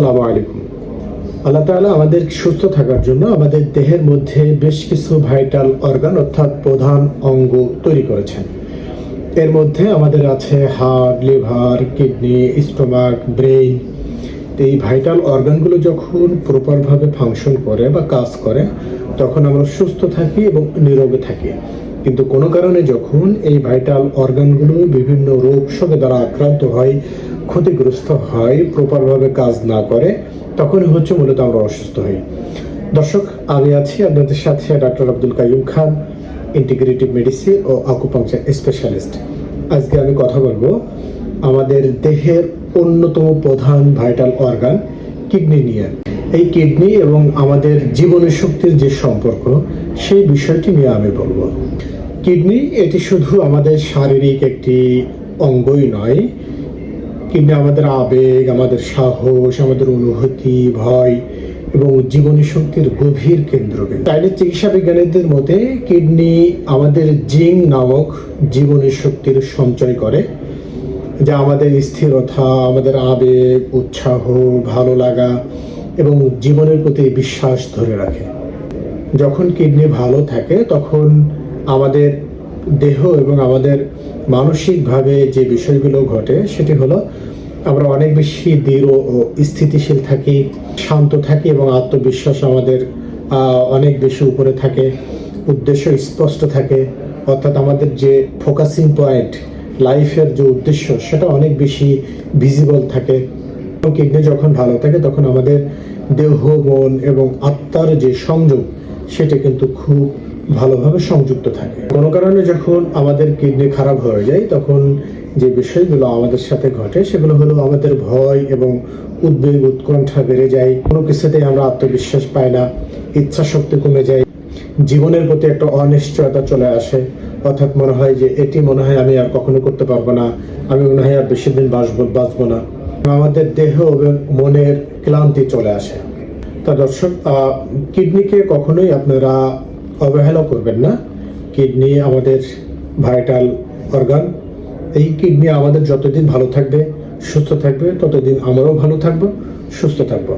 আসসালামু আলাইকুম। আল্লাহ তাআলা আমাদের সুস্থ থাকার জন্য আমাদের দেহের মধ্যে বেশ কিছু ভাইটাল অর্গান অর্থাৎ প্রধান অঙ্গ তৈরি করেছেন। এর মধ্যে আমাদের আছে heart liver, kidney, stomach, brain. এই ভাইটাল অর্গানগুলো যখন প্রপারভাবে ফাংশন করে বা কাজ করে, তখন আমরা সুস্থ থাকি এবং নিরোগে থাকি। কিন্তু কোনো কারণে যখন এই ভাইটাল অর্গানগুলো বিভিন্ন রোগ শোকে দ্বারা আক্রান্ত হয়, ক্ষতিগ্রস্ত হয়, প্রপারভাবে কাজ না করে, তখনই হচ্ছে মূলত আমরা অসুস্থ হই। দর্শক, আমি আছি আপনাদের সাথে doctor Abdul Kaium Khan, integrative medicine ও আকুপাংচার স্পেশালিস্ট। আজকে আমি কথা বলব আমাদের দেহের অন্যতম প্রধান ভাইটাল অর্গান, কিডনি নিয়ে। এই কিডনি এবং আমাদের জীবনের শক্তির যে সম্পর্ক সেই বিষয়টি নিয়ে আমি বলব। কিডনি, এটি শুধু আমাদের শারীরিক একটি অঙ্গই নয়। কিডনি আমাদের আবেগ, আমাদের সাহস, আমাদের অনুভূতি, ভয় এবং জীবনী শক্তির গভীর কেন্দ্রবিন্দু তাইলে চিকিৎসা বিজ্ঞানীদের মতে কিডনি আমাদের জিং নামক জীবনী শক্তির সঞ্চয় করে, যা আমাদের স্থিরতা, আমাদের আবেগ, উৎসাহ, ভালো লাগা এবং জীবনের প্রতি বিশ্বাস ধরে রাখে। যখন কিডনি ভালো থাকে, তখন আমাদের দেহ এবং আমাদের মানসিকভাবে যে বিষয়গুলো ঘটে, সেটি হলো আমরা অনেক বেশি দৃঢ় ও স্থিতিশীল থাকি, শান্ত থাকি এবং আত্মবিশ্বাস আমাদের অনেক বেশি উপরে থাকে, উদ্দেশ্য স্পষ্ট থাকে। অর্থাৎ আমাদের যে ফোকাসিং পয়েন্ট লাইফের যে উদ্দেশ্য, সেটা অনেক বেশি ভিজিবল থাকে। কিডনি যখন ভালো থাকে, তখন আমাদের দেহ, মন এবং আত্মার যে সংযোগ সেটা কিন্তু খুব ভালোভাবে সংযুক্ত থাকে। কোনো কারণে যখন আমাদের কিডনি খারাপ হয়ে যায়, তখন যে বিষয়গুলো আমাদের সাথে ঘটে, সেগুলো হলো আমাদের ভয় এবং উদ্বেগ, উৎকণ্ঠা বেড়ে যায়। কোনো কিছুতেই আমরা আত্মবিশ্বাস পাই না ইচ্ছা শক্তি কমে যায়। জীবনের প্রতি একটা অনিশ্চয়তা চলে আসে। অর্থাৎ মনে হয় যে এটি মনে হয় আমি আর কখনো করতে পারব না, আমি মনে হয় আর বেশি দিন বাঁচবো বাঁচবো না। আমাদের দেহ এবং মনের ক্লান্তি চলে আসে। তা দর্শক কিডনিকে কখনোই আপনারা অবহেলা করবেন না। কিডনি আমাদের ভাইটাল অর্গান। এই কিডনি আমাদের যতদিন ভালো থাকবে, সুস্থ থাকবে, ততদিন আমরাও ভালো থাকব, সুস্থ থাকব।